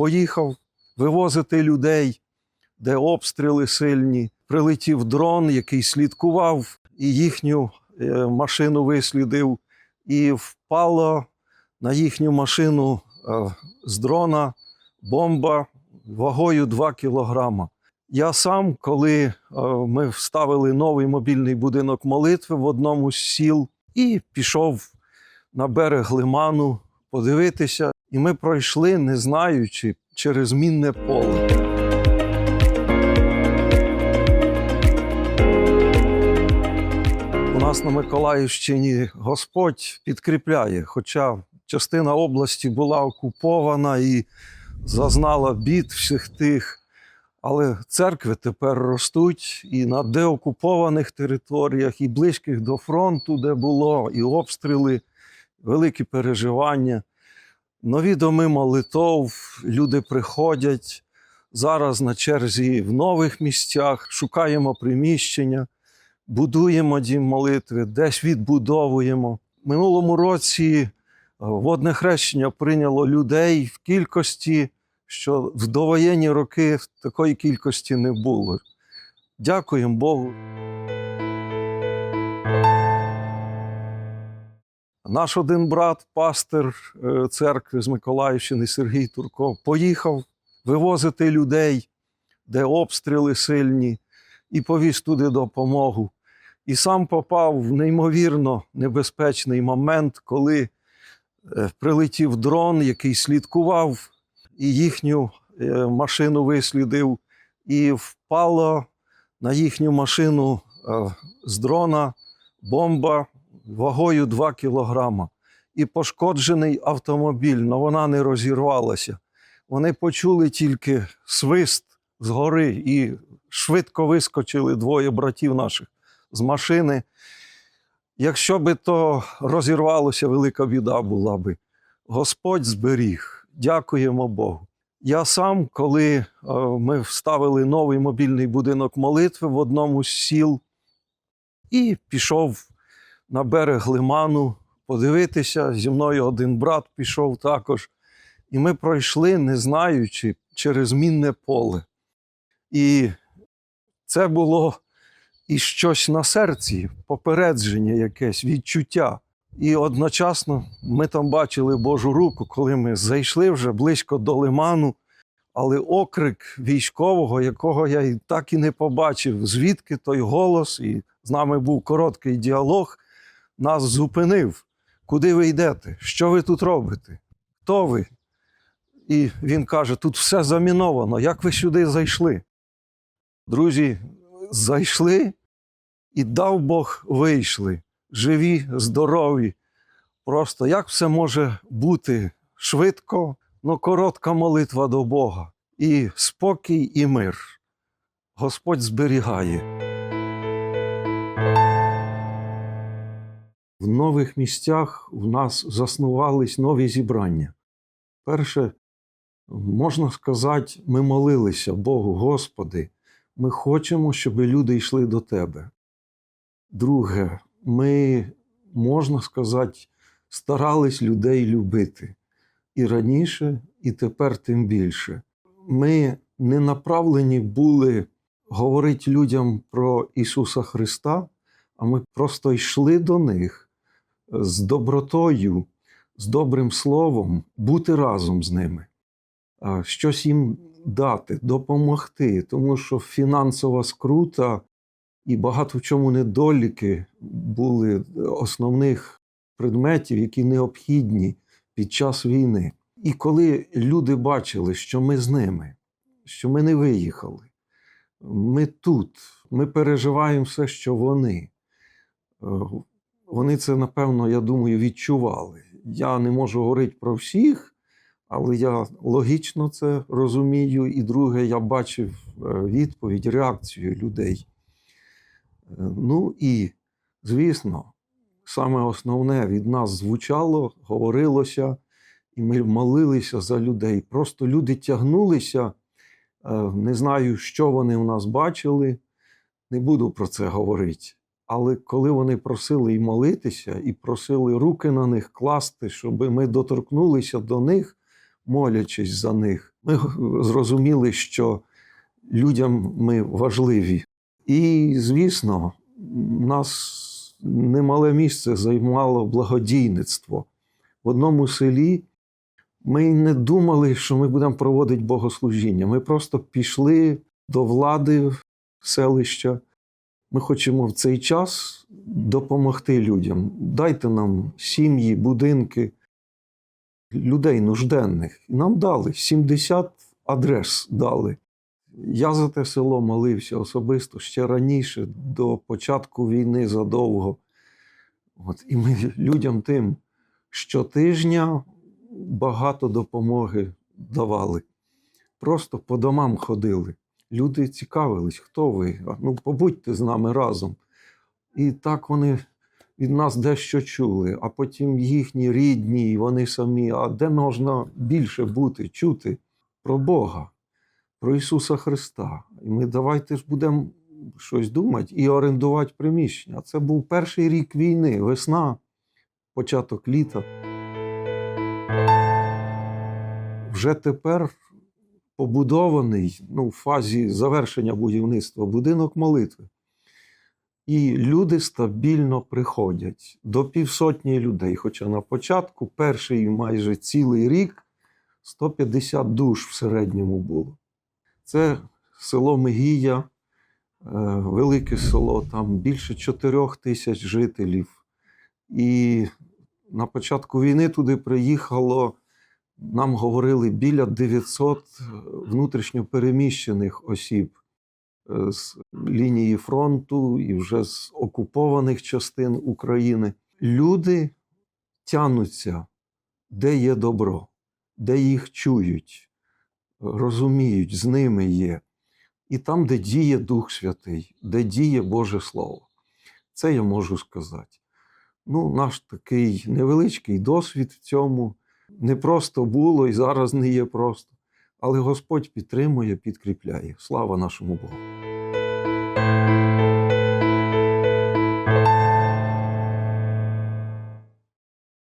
поїхав вивозити людей, де обстріли сильні. Прилетів дрон, який слідкував, і їхню е, машину вислідив, і впала на їхню машину е, з дрона бомба вагою 2 кілограма. Я сам, коли е, ми вставили новий мобільний будинок молитви в одному з сіл, і пішов на берег лиману подивитися, і ми пройшли, не знаючи, через мінне поле. У нас на Миколаївщині Господь підкріпляє, хоча частина області була окупована і зазнала бід всіх тих. Але церкви тепер ростуть і на деокупованих територіях, і близьких до фронту, де було, і обстріли, великі переживання. Нові доми молитов, люди приходять зараз на черзі в нових місцях, шукаємо приміщення, будуємо дім молитви, десь відбудовуємо. Минулому році е, водне хрещення прийняло людей в кількості, що в довоєнні роки такої кількості не було. Дякуємо Богу. Наш один брат, пастир е, церкви з Миколаївщини Сергій Турков, поїхав вивозити людей, де обстріли сильні, і повіз туди допомогу. І сам попав в неймовірно небезпечний момент, коли е, прилетів дрон, який слідкував, і їхню е, машину вислідив, і впала на їхню машину з дрона бомба вагою 2 кілограма. І пошкоджений автомобіль, але вона не розірвалася. Вони почули тільки свист згори і швидко вискочили двоє братів наших з машини. Якщо би то розірвалося, велика біда була би. Господь зберіг. Дякуємо Богу. Я сам, коли е, ми вставили новий мобільний будинок молитви в одному з сіл, і пішов на берег лиману подивитися. Зі мною один брат пішов також. І ми пройшли, не знаючи, через мінне поле. І це було і щось на серці, попередження якесь, відчуття. І одночасно ми там бачили Божу руку, коли ми зайшли вже близько до лиману, але окрик військового, якого я і так і не побачив, звідки той голос, і з нами був короткий діалог, нас зупинив. Куди ви йдете? Що ви тут робите? Хто ви? І він каже: тут все заміновано. Як ви сюди зайшли? Друзі, зайшли і дав Бог вийшли. Живі, здорові. Просто як все може бути швидко, но коротка молитва до Бога. І спокій, і мир. Господь зберігає. В нових місцях в нас заснувались нові зібрання. Перше, можна сказати, ми молилися Богу, Господи, ми хочемо, щоб люди йшли до Тебе. Друге, ми, можна сказати, старались людей любити і раніше, і тепер тим більше. Ми не направлені були говорити людям про Ісуса Христа, а ми просто йшли до них з добротою, з добрим словом, бути разом з ними, щось їм дати, допомогти, тому що фінансова скрута і багато в чому недоліки були основних предметів, які необхідні під час війни. І коли люди бачили, що ми з ними, що ми не виїхали, ми тут, ми переживаємо все, що вони. Вони це, напевно, я думаю, відчували. Я не можу говорити про всіх, але я логічно це розумію. І друге, я бачив е, відповідь, реакцію людей. Е, Ну і, звісно, саме основне від нас звучало, говорилося, і ми молилися за людей. Просто люди тягнулися, е, не знаю, що вони у нас бачили, не буду про це говорити. Але коли вони просили і молитися, і просили руки на них класти, щоб ми доторкнулися до них, молячись за них, ми зрозуміли, що людям ми важливі. І, звісно, нас немале місце займало благодійництво. В одному селі ми не думали, що ми будемо проводити богослужіння. Ми просто пішли до влади селища. Ми хочемо в цей час допомогти людям. Дайте нам сім'ї, будинки, людей нужденних. Нам дали 70 адрес дали. Я за те село молився особисто ще раніше, до початку війни задовго. От, і ми людям тим щотижня багато допомоги давали. Просто по домам ходили. Люди цікавились, хто ви? Ну, побудьте з нами разом. І так вони від нас дещо чули, а потім їхні рідні, і вони самі. А де можна більше бути, чути про Бога, про Ісуса Христа? І ми давайте ж будемо щось думати і орендувати приміщення. Це був перший рік війни, весна, початок літа. Вже тепер побудований ну, в фазі завершення будівництва будинок молитви. І люди стабільно приходять до півсотні людей. Хоча на початку, перший майже цілий рік, 150 душ в середньому було. Це село Мегія, е, велике село, там більше 4 тисяч жителів. І на початку війни туди приїхало, нам говорили, біля 900 внутрішньопереміщених осіб е, з лінії фронту і вже з окупованих частин України. Люди тянуться, де є добро, де їх чують, розуміють, з ними є. І там, де діє Дух Святий, де діє Боже Слово. Це я можу сказати. Ну, наш такий невеличкий досвід в цьому не просто було і зараз не є просто. Але Господь підтримує, підкріпляє. Слава нашому Богу.